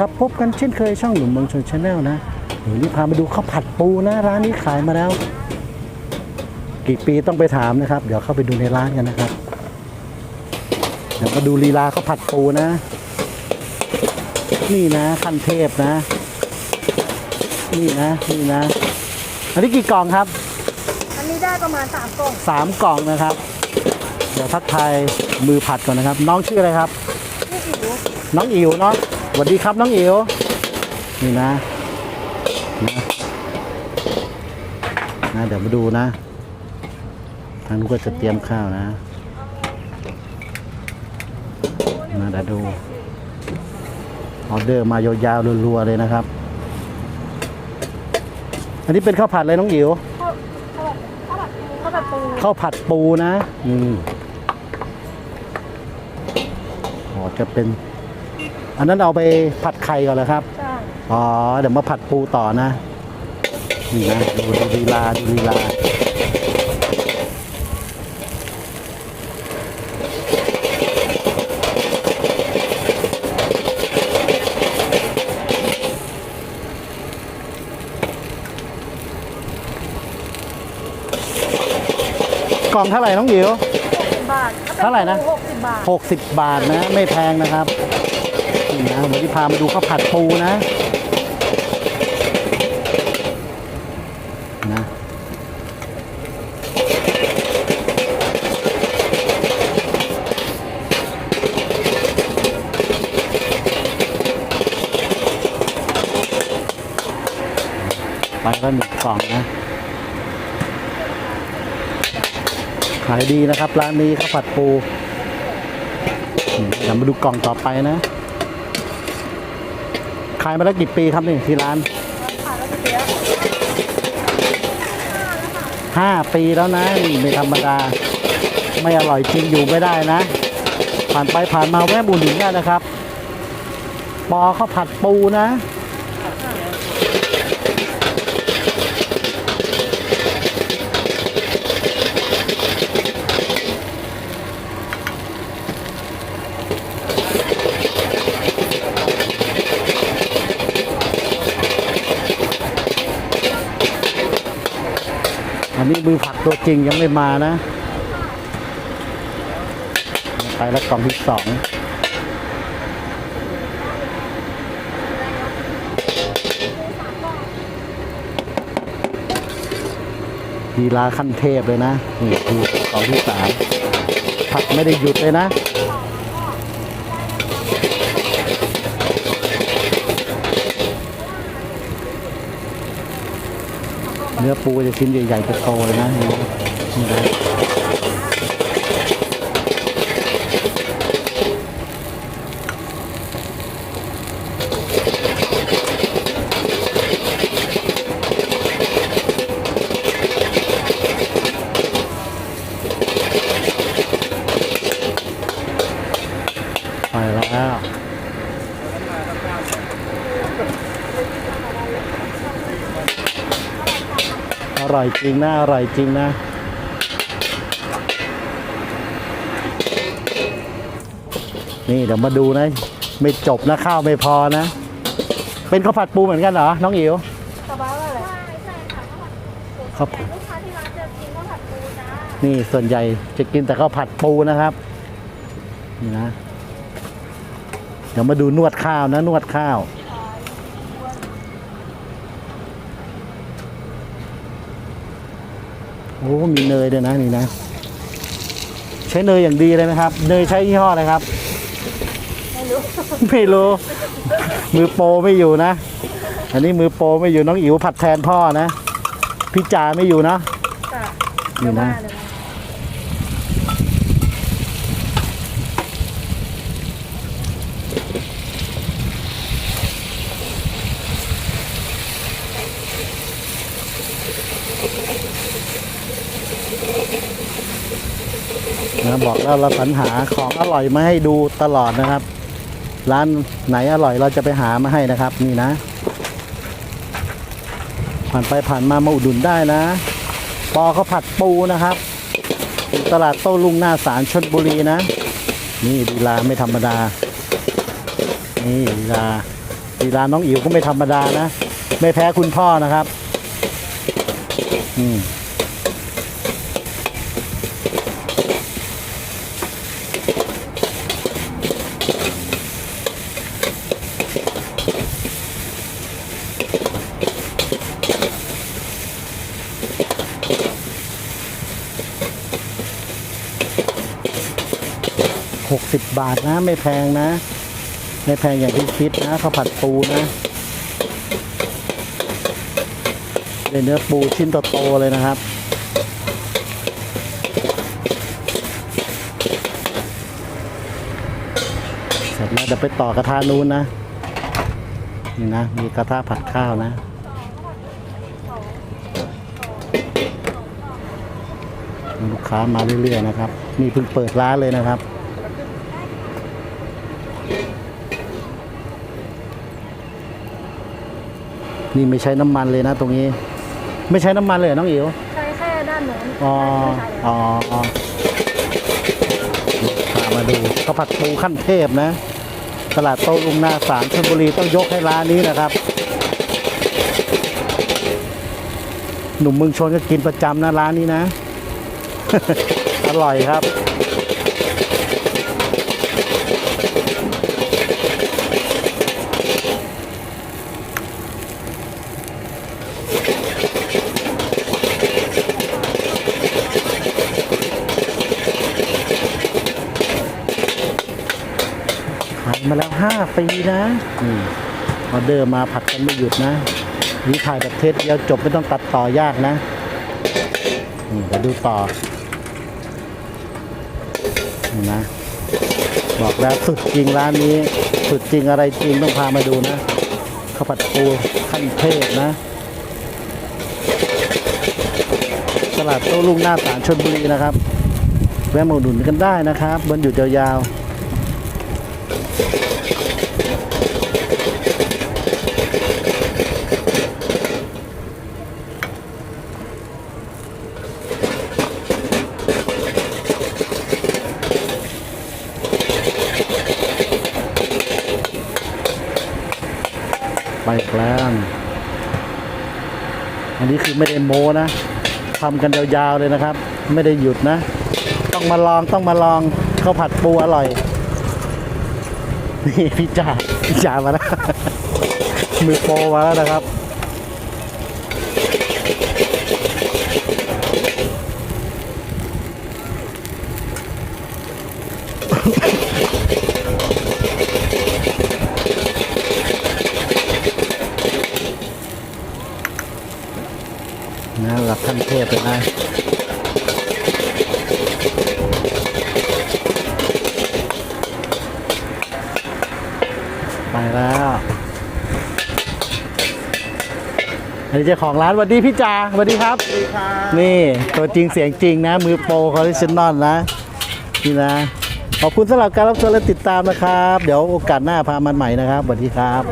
ครับพบกันเช่นเคยช่องหนุ่มเมืองชนชาแนลนะเดี๋ยวนี้พามาดูข้าวผัดปูนะร้านนี้ขายมาแล้ว กี่ปีต้องไปถามนะครับ เดี๋ยวเข้าไปดูในร้านกันนะครับ เดี๋ยวมาดูลีลาข้าวผัดปูนะ นี่นะขั้นเทพนะ นี่นะนี่นะ อันนี้กี่กล่องครับ อันนี้ได้ประมาณสามกล่องสามกล่องนะครับ เดี๋ยวทักทายมือผัดก่อนนะครับ น้องชื่ออะไรครับนี่อิ๋วน้องอิ๋วเนาะ สวัสดีครับน้องอิ๋วนี่นะนะนะเดี๋ยวมาดูนะ ทางนู้นก็จะเตรียมข้าวนะนะเดี๋ยวดูออเดอร์มายาวๆรัวๆเลยนะครับ อันนี้เป็นข้าวผัดเลยน้องอิ๋วข้าวข้าวข้าวผัดปูข้าวผัดปูข้าวผัดปูนะนี่อ๋อจะเป็น อันนั้นเอาไปผัดไข่ก่อนเหรอครับ ใช่อ๋อ เดี๋ยวมาผัดปูต่อนะ นี่นะดูดูลีลาดูลีลากล่องเท่าไหร่น้องหยิว หกสิบบาทถ้ป็เท่าไหร่นะ หกสิบบาท 60 บาทนะ ไม่แพงนะครับ นี่นะวันนี้พามาดูข้าวผัดปูนะนะไปก็หนึ่งกล่องนะขายดีนะครับ ร้านนี้ข้าวผัดปูเดี๋ยวมาดูกล่องต่อไปนะ ขายมาแล้วกี่ปีครับนี่ที่ร้านห้าปีแล้วนะนี่ไม่ธรรมดา ไม่อร่อยจริงอยู่ไม่ได้นะ ผ่านไปผ่านมาแวะบุญหนุนได้นะครับ ปอข้าวผัดปูนะ มือผักตัวจริงยังไม่มานะ ไปแล้วกล่องที่สองดีลาขั้นเทพเลยนะนี่คือกล่องที่สามผักไม่ได้หยุดเลยนะ เนื้อปูจะชิ้นใหญ่ๆจะโตเลยนะนี่นี่เอร่อยจริงนะ อร่อยจริงนะ นี่เดี๋ยวมาดูนะ ไม่จบนะข้าวไม่พอนะ เป็นข้าวผัดปูเหมือนกันเหรอ น้องอิ๋วกระเป๋าอะไรข้าวลูกค้าที่ร้านจะกินข้าวผัดปูจ้านี่ส่วนใหญ่จะกินแต่ข้าวผัดปูนะครับนี่นะ เดี๋ยวมาดูนวดข้าวนะนวดข้าว อ้มีเนยด้วยนะนี่นะ ใช้เนยอย่างดีเลยไหมครับ เนยใช้ยี่ห้ออะไรครับไม่รู้ไม่รู้ มือโปรไม่อยู่นะ อันนี้มือโปรไม่อยู่น้องอิ๋วผัดแทนพ่อนะ พี่จ่าไม่อยู่นะจ้ะนี่นะเดี๋ยวว่าเลยนะ นะบอกแล้วเราสรรหาของอร่อยมาให้ดูตลอดนะครับ ร้านไหนอร่อยเราจะไปหามาให้นะครับ นี่นะ ผ่านไปผ่านมามาอุดหนุนได้นะ ปอเขาผัดปูนะครับตลาดโต้ลุงหน้าสารชนบุรีนะ นี่ลีลาไม่ธรรมดา นี่ลีลาทีรานน้องอิ๋วก็ไม่ธรรมดานะ ไม่แพ้คุณพ่อนะครับ อืม หกสิบบาทนะไม่แพงนะ ไม่แพงอย่างที่คิดนะข้าวผัดปูนะเป็นเนื้อปูชิ้นโตๆเลยนะครับเสร็จแล้วเดี๋ยวไปต่อกระทะนู้นนะ นี่นะ มีกระทะผัดข้าวนะ ลูกค้ามาเรื่อยๆนะครับ นี่เพิ่งเปิดร้านเลยนะครับ นี่ไม่ใช้น้ำมันเลยนะตรงนี้ ไม่ใช้น้ำมันเลยเหรอน้องอิ๋วใช้แค่ด้านโน้นอ๋อด้านนี้ใช้แล้วอ๋ออ๋อพามาดูข้าวผัดปูขั้นเทพนะ ตลาดโต้ลุงหน้าสารชลบุรีต้องยกให้ร้านนี้นะครับ หนุ่มเมืองชนก็กินประจำนะร้านนี้นะ อร่อยครับ ขายมาแล้ว5ปีนะนี่ออเดอร์มาผัดกันไม่หยุดนะนี่ถ่ายแบบเทสเดียวจบไม่ต้องตัดต่อยากนะ นี่เดี๋ยวดูต่อ นะ บอกแล้วสุดจริงร้านนี้ สุดจริงอะไรจริงต้องพามาดูนะข้าวผัดปูขั้นเทพนะ ตลาดโต้ลุงหน้าสารชนบุรีนะครับ แวะมาอุดหนุนกันได้นะครับวันหยุดยาวๆ ไปแกล้งอันนี้คือไม่ได้โมนะทำกันยาวๆเลยนะครับ ไม่ได้หยุดนะ ต้องมาลองต้องมาลองข้าวผัดปูอร่อย นี่พี่จ่าพี่จ่ามาแล้วมือโปมาแล้วนะครับ นะหลักขั้นเทพเลยนะไปแล้วอันนี้เจ้าของร้านสวัสดีพี่จ่าสวัสดีครับนี่ตัวจริงเสียงจริงนะ มือโปรคอร์ริชันนอนนะนี่นะ ขอบคุณสำหรับการรับชมและติดตามนะครับ เดี๋ยวโอกาสหน้าพามันใหม่นะครับสวัสดีครับ